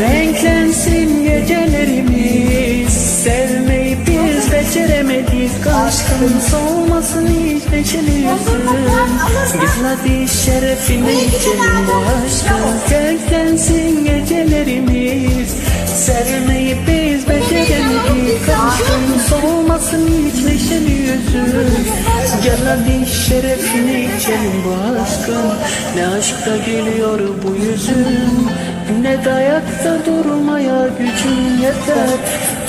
Renklensin gecelerimiz Gizledi şerefine içelim bu aşkın Renklensin gecelerimiz. Sevmeyi biz beceremedik Aşkın soğumasın hiç neşeli yüzün Gel hadi şerefine bu aşkın Ne aşkta gülüyor bu yüzün Ne de ayakta durmaya gücün yeter.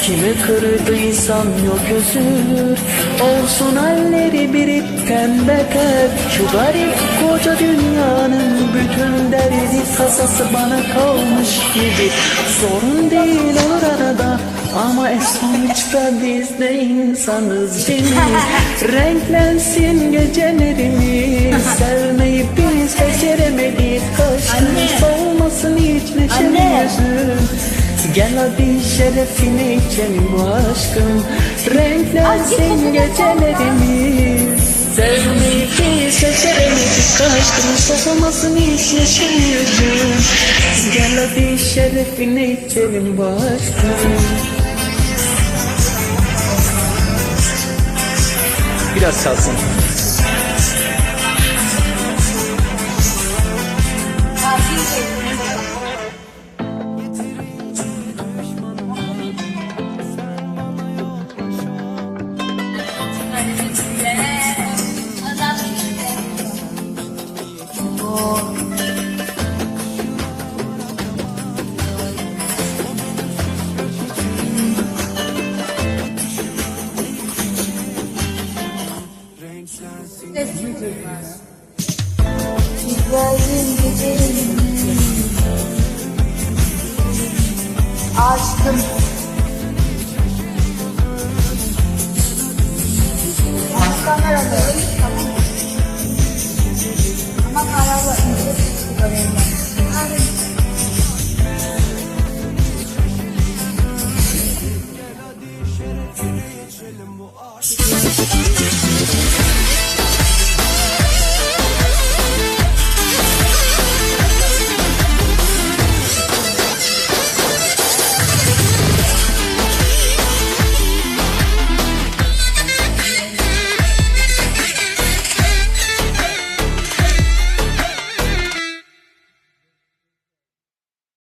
Kimi kırdıysam yok özür Olsun halleri birikten beter Şu garip koca dünyanın bütün derdi kasası bana kalmış gibi. Sorun değil olur arada ama en sonuçta biz de insanız mi? Renklensin gecelerimiz. Sevmeyi biz beceremedik soğumasın hiç neşeli Gel hadi şerefine içelim bu aşkın. Renklensin gecelerimiz. Sevmeyi beceremedik Aşkın soğumasın hiç neşeli yüzün Gel hadi şerefine içelim bu aşkın. Biraz çalsın. Güzelim gecelim Aşkım Aç kameraları tamam? Ama kameralar ince çıkarıyorum ben.